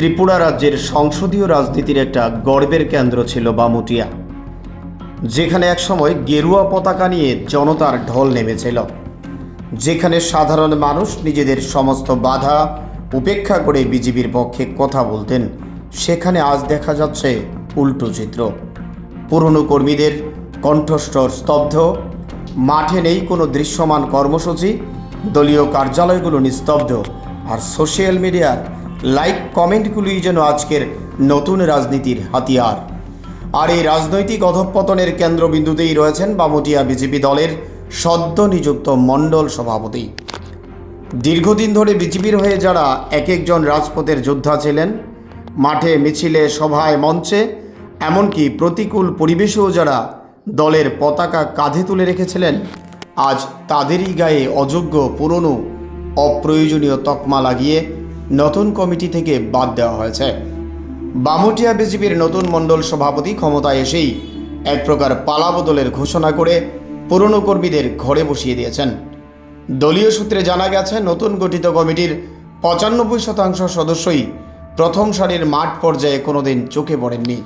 ত্রিপুরা রাজ্যের সংসদীয় রাজনীতির একটা গর্বের কেন্দ্র ছিল বামুটিয়া, যেখানে একসময় গেরুয়া পতাকা নিয়ে জনতার ঢল নেমেছিল। যেখানে সাধারণ মানুষ নিজেদের সমস্ত বাধা উপেক্ষা করে বিজেপির পক্ষে কথা বলতেন, সেখানে আজ দেখা যাচ্ছে উল্টো চিত্র। পুরনো কর্মীদের কণ্ঠস্বর স্তব্ধ, মাঠে নেই কোনো দৃশ্যমান কর্মসূচি, দলীয় কার্যালয়গুলো নিস্তব্ধ, আর সোশ্যাল মিডিয়ার লাইক কমেন্টগুলোই যেন আজকের নতুন রাজনীতির হাতিয়ার। আর এই রাজনৈতিক অধঃপতনের কেন্দ্রবিন্দুতেই রয়েছেন বামুটিয়া বিজেপি দলের সদ্য নিযুক্ত মণ্ডল সভাপতি। দীর্ঘদিন ধরে বিজেপির হয়ে যারা এক একজন রাজপথের যোদ্ধা ছিলেন, মাঠে মিছিলে, সভায়, মঞ্চে, এমনকি প্রতিকূল পরিবেশেও যারা দলের পতাকা কাঁধে তুলে রেখেছিলেন, আজ তাদেরই গায়ে অযোগ্য পুরনো অপ্রয়োজনীয় তকমা লাগিয়ে নতুন কমিটি থেকে বাদ দেওয়া হয়েছে। বামুটিয়া বিজেপির নতুন মণ্ডল সভাপতি ক্ষমতায় এসেই এক প্রকার পালাবদলের ঘোষণা করে পুরনো কর্মীদের ঘরে বসিয়ে দিয়েছেন। দলীয় সূত্রে জানা গেছে, নতুন গঠিত কমিটির পঁচানব্বই শতাংশ সদস্যই প্রথম সারির মাঠ পর্যায়ে কোনোদিন চোখে পড়েননি।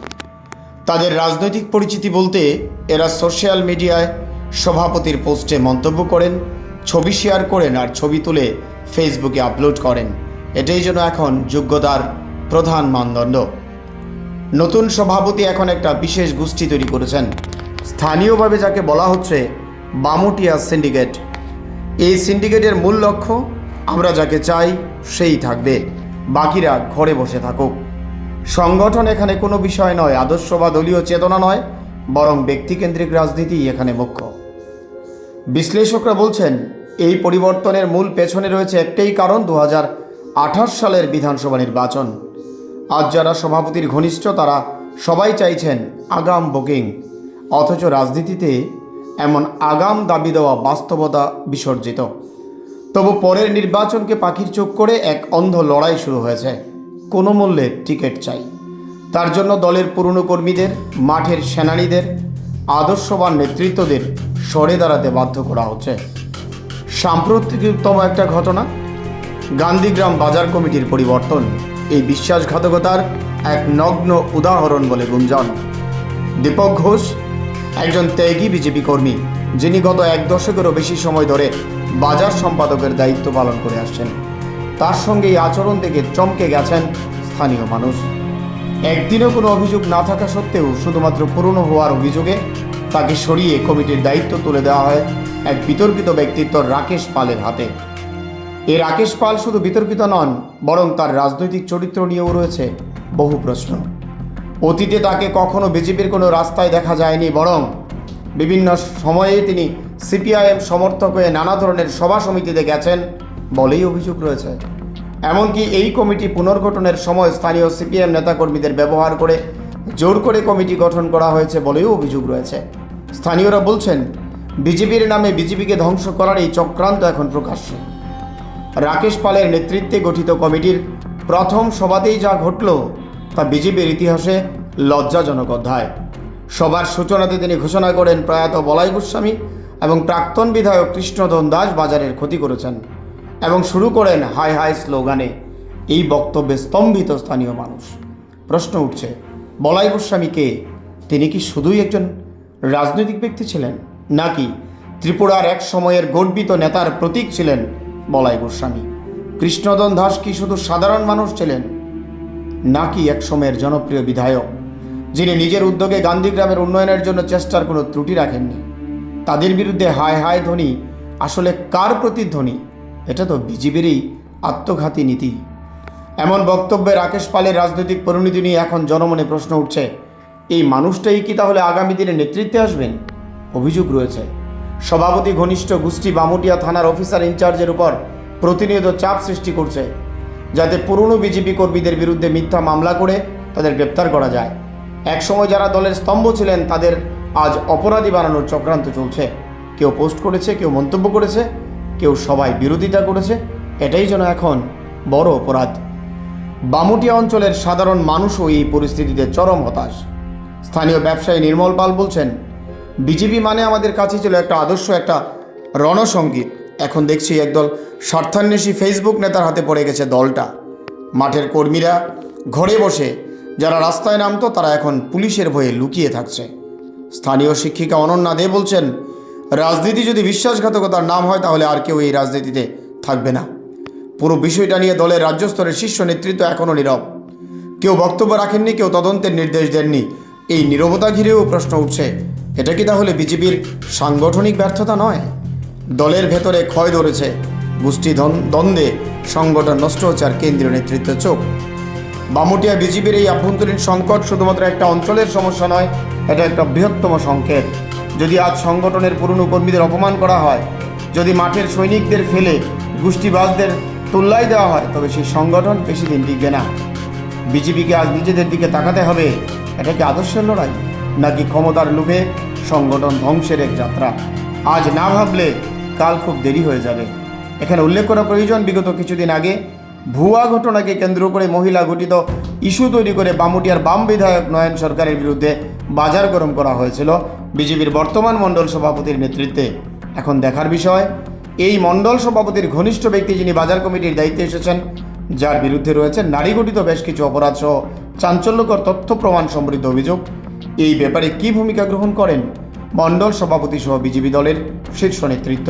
তাদের রাজনৈতিক পরিচিতি বলতে এরা সোশ্যাল মিডিয়ায় সভাপতির পোস্টে মন্তব্য করেন, ছবি শেয়ার করেন আর ছবি তুলে ফেসবুকে আপলোড করেন। এটাই যেন এখন যোগ্যতার প্রধান মানদণ্ড। নতুন সভাপতি এখন একটা বিশেষ গোষ্ঠী তৈরি করেছেন। স্থানীয়ভাবে যাকে বলা হচ্ছে বামুটিয়া সিন্ডিকেট। এই সিন্ডিকেটের মূল লক্ষ্য, আমরা যাকে চাই সেই থাকবে। বাকিরা ঘরে বসে থাকুক। সংগঠন এখানে কোনো বিষয় নয়, আদর্শ বা দলীয় চেতনা নয়, বরং ব্যক্তিকেন্দ্রিক রাজনীতি এখানে মুখ্য। বিশ্লেষকরা বলছেন, এই পরিবর্তনের মূল পেছনে রয়েছে একটাই কারণ দু হাজার সালের বিধানসভা নির্বাচন। আজ যারা সভাপতির ঘনিষ্ঠ, তারা সবাই চাইছেন আগাম বুকিং। অথচ রাজনীতিতে এমন আগাম দাবি দেওয়া বাস্তবতা বিসর্জিত। তবু পরের নির্বাচনকে পাখির চোখ করে এক অন্ধ লড়াই শুরু হয়েছে। কোনো মূল্যে টিকিট চাই। তার জন্য দলের পুরনো কর্মীদের, মাঠের সেনানীদের, আদর্শবান নেতৃত্বদের সরে দাঁড়াতে বাধ্য করা হচ্ছে। সাম্প্রতিকতম একটা ঘটনা গান্ধীগ্রাম বাজার কমিটির পরিবর্তন। এই বিশ্বাসঘাতকতার এক নগ্ন উদাহরণ বলে গুঞ্জন। দীপক ঘোষ, একজন ত্যাগী বিজেপি কর্মী, যিনি গত এক দশকেরও বেশি সময় ধরে বাজার সম্পাদকের দায়িত্ব পালন করে আসছেন। তার সঙ্গে এই আচরণ থেকে চমকে গেছেন স্থানীয় মানুষ। একদিনও কোনো অভিযোগ না থাকা সত্ত্বেও শুধুমাত্র পুরনো হওয়ার অভিযোগে তাকে সরিয়ে কমিটির দায়িত্ব তুলে দেওয়া হয় এক বিতর্কিত ব্যক্তিত্ব রাকেশ পালের হাতে। এই রাকেশ পাল শুধু বিতর্কিত নন, বরং তার রাজনৈতিক চরিত্র নিয়েও রয়েছে বহু প্রশ্ন। অতীতে তাকে কখনো বিজেপির কোনো রাস্তায় দেখা যায়নি, বরং বিভিন্ন সময়ে তিনি সিপিআইএম সমর্থক হয়ে নানা ধরনের সভা সমিতিতে গেছেন বলেই অভিযোগ রয়েছে। এমনকি এই কমিটি পুনর্গঠনের সময় স্থানীয় সিপিএম নেতাকর্মীদের ব্যবহার করে জোর করে কমিটি গঠন করা হয়েছে বলেও অভিযোগ রয়েছে। স্থানীয়রা বলছেন, বিজেপির নামে বিজেপিকে ধ্বংস করার এই চক্রান্ত এখন প্রকাশ্যে। রাকেশ পালের নেতৃত্বে গঠিত কমিটির প্রথম সভাতেই যা ঘটল তা বিজেপির ইতিহাসে লজ্জাজনক অধ্যায়। সবার সূচনাতে তিনি ঘোষণা করেন, প্রয়াত বলাই গোস্বামী এবং প্রাক্তন বিধায়ক কৃষ্ণধন দাস বাজারের ক্ষতি করেছেন এবং শুরু করেন হাই হাই স্লোগানে, এই বক্তব্যে স্তম্ভিত স্থানীয় মানুষ। প্রশ্ন উঠছে, বলাই গোস্বামী কে তিনি কি শুধুই একজন রাজনৈতিক ব্যক্তি ছিলেন, নাকি ত্রিপুরার এক সময়ের গর্বিত নেতার প্রতীক ছিলেন বলাই গোস্বামী। কৃষ্ণদন দাস কি শুধু সাধারণ মানুষ ছিলেন? নাকি এক সময়ের জনপ্রিয় বিধায়ক, যিনি নিজের উদ্যোগে গান্ধীগ্রামের উন্নয়নের জন্য চেষ্টার কোনো ত্রুটি রাখেননি? তাদের বিরুদ্ধে হায় হায় ধ্বনি, আসলে কার প্রতিধ্বনি এটা তো বিজেপিরই আত্মঘাতী নীতি। এমন বক্তব্যে রাকেশ পালের রাজনৈতিক পরিণতি নিয়ে এখন জনমনে প্রশ্ন উঠছে, এই মানুষটাই কি তাহলে আগামী দিনে নেতৃত্বে আসবেন? অভিযোগ রয়েছে। সভাপতি ঘনিষ্ঠ গোষ্ঠী বামুটিয়া থানার অফিসার ইনচার্জের উপর প্রতিনিয়ত চাপ সৃষ্টি করছে, যাতে পুরনো বিজেপি কর্মীদের বিরুদ্ধে মিথ্যা মামলা করে তাদের গ্রেপ্তার করা যায়। একসময় যারা দলের স্তম্ভ ছিলেন, তাদের আজ অপরাধী বানানোর চক্রান্ত চলছে। কেউ পোস্ট করেছে, কেউ মন্তব্য করেছে, কেউ সবাই বিরোধিতা করেছে, এটাই যেন এখন বড় অপরাধ। বামুটিয়া অঞ্চলের সাধারণ মানুষও এই পরিস্থিতিতে চরম হতাশ। স্থানীয় ব্যবসায়ী নির্মল পাল বলছেন বিজেপি মানে আমাদের কাছে ছিল একটা আদর্শ, একটা রণসঙ্গীত। এখন দেখছি একদল স্বার্থান্বেষী ফেসবুক নেতার হাতে পড়ে গেছে দলটা। মাঠের কর্মীরা ঘরে বসে, যারা রাস্তায় নামতো তারা এখন পুলিশের ভয়ে লুকিয়ে থাকছে। স্থানীয় শিক্ষিকা অনন্যা দে বলছেন, রাজনীতি যদি বিশ্বাসঘাতকতার নাম হয় তাহলে আর কেউ এই রাজনীতিতে থাকবে না। পুরো বিষয়টা নিয়ে দলের রাজ্য স্তরের শীর্ষ নেতৃত্ব এখনও নীরব। কেউ বক্তব্য রাখেননি, কেউ তদন্তের নির্দেশ দেননি। এই নীরবতা ঘিরেও প্রশ্ন উঠছে এটা কি তাহলে বিজেপির সাংগঠনিক ব্যর্থতা নয়? দলের ভেতরে ক্ষয় ধরেছে, গোষ্ঠী দ্বন্দ্ব- সংগঠন নষ্ট হচ্ছে আর কেন্দ্রীয় নেতৃত্বের চোখ। বামুটিয়া বিজেপির এই আভ্যন্তরীণ সংকট শুধুমাত্র একটা অঞ্চলের সমস্যা নয়, এটা একটা বৃহত্তম সংকেত। যদি আজ সংগঠনের পুরনো কর্মীদের অপমান করা হয়, যদি মাঠের সৈনিকদের ফেলে গোষ্ঠীবাজদের তুল্লাই দেওয়া হয়, তবে সেই সংগঠন বেশি দিন টিকবে না। বিজেপিকে আজ নিজেদের দিকে তাকাতে হবে, এটা কি আদর্শের লড়াই? নাকি ক্ষমতার লোভে সংগঠন ধ্বংসের এক যাত্রা? আজ না ভাবলে কাল খুব দেরি হয়ে যাবে। এখানে উল্লেখ করা প্রয়োজন, বিগত কিছুদিন আগে ভুয়া ঘটনাকে কেন্দ্র করে মহিলা গঠিত ইস্যু তৈরি করে বামুটিয়ার বাম বিধায়ক নয়ন সরকারের বিরুদ্ধে বাজার গরম করা হয়েছিল বিজেপির বর্তমান মণ্ডল সভাপতির নেতৃত্বে। এখন দেখার বিষয়, এই মণ্ডল সভাপতির ঘনিষ্ঠ ব্যক্তি যিনি বাজার কমিটির দায়িত্বে এসেছেন, যার বিরুদ্ধে রয়েছে নারী গঠিত বেশ কিছু অপরাধ সহ চাঞ্চল্যকর তথ্য প্রমাণ সমৃদ্ধ অভিযোগ। এই ব্যাপারে কি ভূমিকা গ্রহণ করেন? মণ্ডল সভাপতি সহ বিজেপি দলের শীর্ষ নেতৃত্ব।